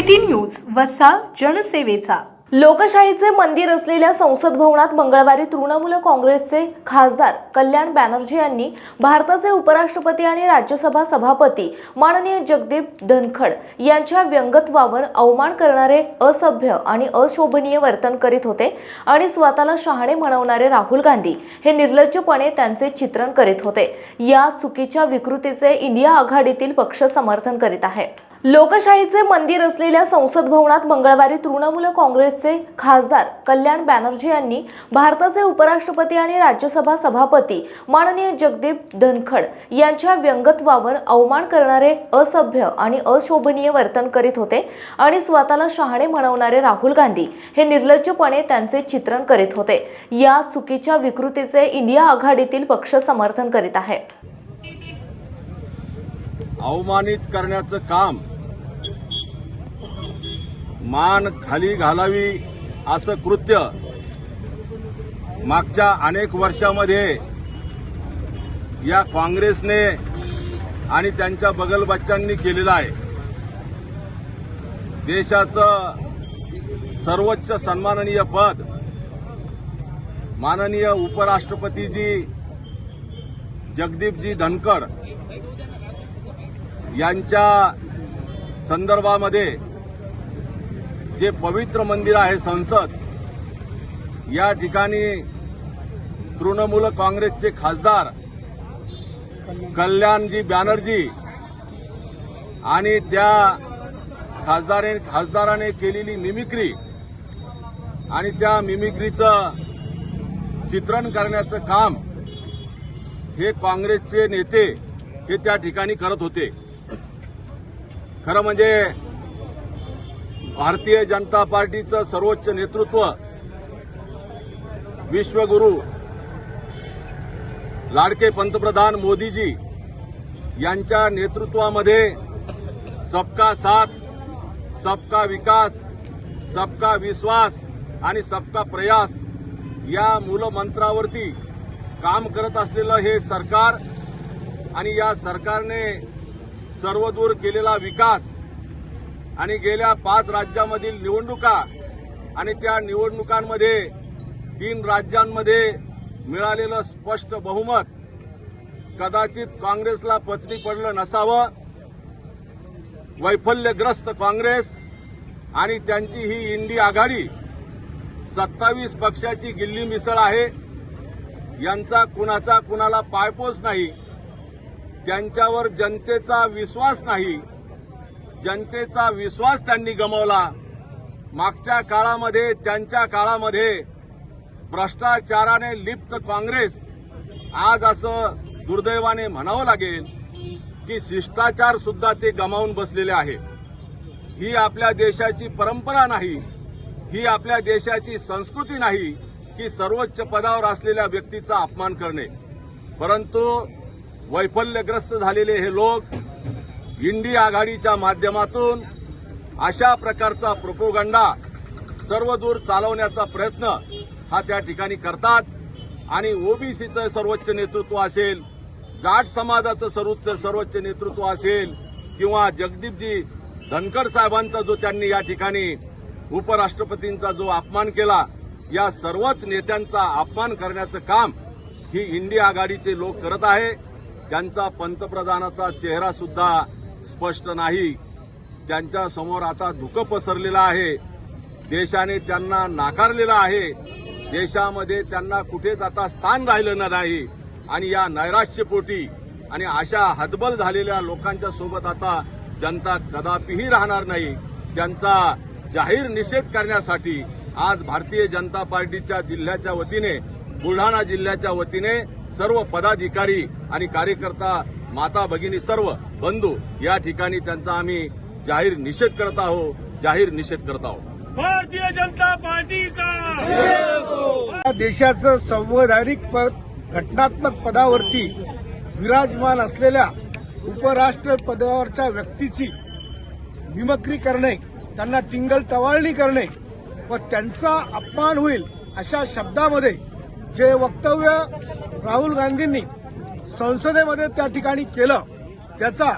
City news वसा जनसेवेचा. लोकशाहीचे मंदिर असलेल्या संसद भवनात मंगळवारी तृणमूल काँग्रेसचे खासदार कल्याण बॅनर्जी यांनी भारताचे उपराष्ट्रपती आणि राज्यसभा सभापती माननीय जगदीप धनखड यांच्या व्यंगत्वावर अवमान करणारे असभ्य आणि अशोभनीय वर्तन करीत होते आणि स्वतःला शहाणे म्हणवणारे राहुल गांधी हे निर्लज्जपणे त्यांचे चित्रण करीत होते. या चुकीच्या विकृतीचे इंडिया आघाडीतील पक्ष समर्थन करीत आहे. लोकशाहीचे मंदिर असलेल्या संसद भवनात मंगळवारी तृणमूल काँग्रेसचे खासदार कल्याण बॅनर्जी यांनी भारताचे उपराष्ट्रपती आणि राज्यसभा सभापती माननीय जगदीप धनखड यांच्या व्यंगत्वावर अवमान करणारे असभ्य आणि अशोभनीय वर्तन करीत होते आणि स्वतःला शहाणे म्हणवणारे राहुल गांधी हे निर्लज्जपणे त्यांचे चित्रण करीत होते. या चुकीच्या विकृतीचे इंडिया आघाडीतील पक्ष समर्थन करीत आहे. अवमानित करण्याचं काम मान खाली घालावी असं कृत्य मागच्या अनेक वर्षामध्ये या काँग्रेसने आणि त्यांच्या बगलबच्चांनी केलेलं आहे. देशाचं सर्वोच्च सन्माननीय पद माननीय उपराष्ट्रपतीजी जगदीपजी धनखड यांच्या संदर्भामध्ये जे पवित्र मंदिर आहे संसद या ठिकाणी तृणमूल काँग्रेसचे खासदार कल्याणजी बॅनर्जी आणि त्या खासदारे खासदाराने केलेली मिमिक्री आणि त्या मिमिक्रीचं चित्रण करण्याचं काम हे काँग्रेसचे नेते हे त्या ठिकाणी करत होते. खरं म्हणजे भारतीय जनता पार्टीचं सर्वोच्च नेतृत्व विश्वगुरू लाडके पंतप्रधान मोदीजी यांच्या नेतृत्वामध्ये सबका साथ सबका विकास सबका विश्वास आणि सबका प्रयास या मूलमंत्रावरती काम करत असलेलं हे सरकार आणि या सरकारने सर्वदूर केलेला विकास आणि गेल्या पाच राज्यामधील निवडणुका आणि त्या निवडणुकांमध्ये तीन राज्यांमध्ये मिळालेलं स्पष्ट बहुमत कदाचित काँग्रेसला पचनी पडलं नसावं. वैफल्यग्रस्त काँग्रेस आणि त्यांची ही इंडी आघाडी सत्तावीस पक्षाची गिल्ली मिसळ आहे. यांचा कुणाचा कुणाला पायपोच नाही. त्यांच्यावर जनतेचा विश्वास नाही. जनतेचा विश्वास त्यांनी गमावला. मागच्या काळामध्ये त्यांच्या काळामध्ये भ्रष्टाचाराने लिप्त काँग्रेस आज असं दुर्दैवाने म्हणावं लागेल की शिष्टाचार सुद्धा ते गमावून बसलेले आहे. ही आपल्या देशाची परंपरा नाही ही आपल्या देशाची संस्कृती नाही की सर्वोच्च पदावर असलेल्या व्यक्तीचा अपमान करणे. परंतु वैफल्यग्रस्त झालेले हे लोक इंडी आघाडीच्या माध्यमातून अशा प्रकारचा प्रोपोगंडा सर्वदूर चालवण्याचा प्रयत्न हा त्या ठिकाणी करतात. आणि ओबीसीचं सर्वोच्च नेतृत्व असेल जाट समाजाचं सर्वोच्च सर्वोच्च नेतृत्व असेल किंवा जगदीपजी धनखड साहेबांचा जो त्यांनी या ठिकाणी उपराष्ट्रपतींचा जो अपमान केला या सर्वच नेत्यांचा अपमान करण्याचं काम ही इंडिया आघाडीचे लोक करत आहे. त्यांचा पंतप्रधानाचा चेहरा सुद्धा स्पष्ट नाही. त्यांच्यासमोर आता धुकं पसरलेलं आहे. देशाने त्यांना नाकारलेलं आहे. देशामध्ये त्यांना कुठेच आता स्थान राहिलं नाही. आणि या नैराश्यपोटी आणि अशा हतबल झालेल्या लोकांच्या सोबत आता जनता कदापिही राहणार नाही. त्यांचा जाहीर निषेध करण्यासाठी आज भारतीय जनता पार्टीच्या जिल्ह्याच्या वतीने बुलढाणा जिल्ह्याच्या वतीने सर्व पदाधिकारी आणि कार्यकर्ता माता भगिनी सर्व बंधू या ठिकाणी त्यांचा आम्ही जाहीर निषेध करत आहोत जाहीर निषेध करत आहोत भारतीय जनता पार्टीचा! या देशाचं संवैधानिक पद घटनात्मक पदावरती विराजमान असलेल्या उपराष्ट्र पदावरच्या व्यक्तीची मिमक्री करणे त्यांना टिंगल टवाळणी करणे व त्यांचा अपमान होईल अशा शब्दामध्ये जे वक्तव्य राहुल गांधींनी संसदेमध्ये त्या ठिकाणी केलं त्याचा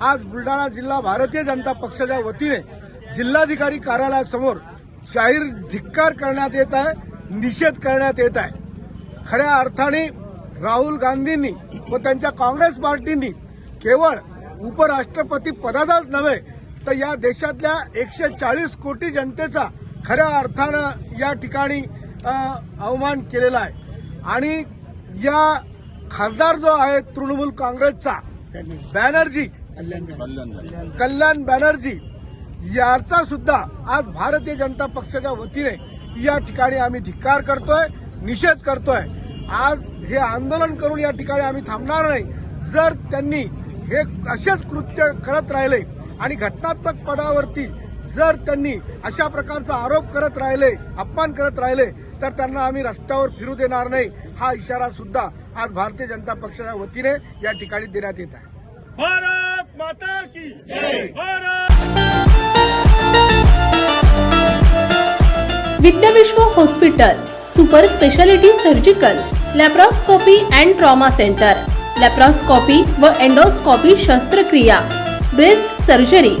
आज बुलढाणा जिल्हा भारतीय जनता पक्षाच्या वतीने जिल्हाधिकारी कार्यालयासमोर जाहीर धिक्कार करण्यात येत आहे निषेध करण्यात येत आहे. खऱ्या अर्थाने राहुल गांधींनी व त्यांच्या काँग्रेस पार्टींनी केवळ उपराष्ट्रपती पदाचाच नव्हे तर या देशातल्या एकशे चाळीस कोटी जनतेचा खऱ्या अर्थानं या ठिकाणी अवमान केलेला आहे. आणि या खासदार जो आहे तृणमूल काँग्रेसचा बॅनर्जी. कल्याण बॅनर्जी याचा सुद्धा आज भारतीय जनता पक्षाच्या वतीने या ठिकाणी आम्ही धिक्कार करतोय निषेध करतोय. आज हे आंदोलन करून या ठिकाणी आम्ही थांबणार नाही. जर त्यांनी हे असेच कृत्य करत राहिले आणि घटनात्मक पदावरती जर त्यांनी अशा प्रकारचा आरोप करत राहिले अपमान करत राहिले तर त्यांना आम्ही रस्त्यावर फिरू देणार नाही. हा इशारा सुद्धा आज भारतीय जनता पक्षाच्या वतीने या ठिकाणी देण्यात येत आहे. भारत माता की जय! Bharat! Vidyavishwa hospital super speciality surgical laparoscopy and trauma centre laparoscopy व एंडोस्कोपी शस्त्रक्रिया ब्रेस्ट सर्जरी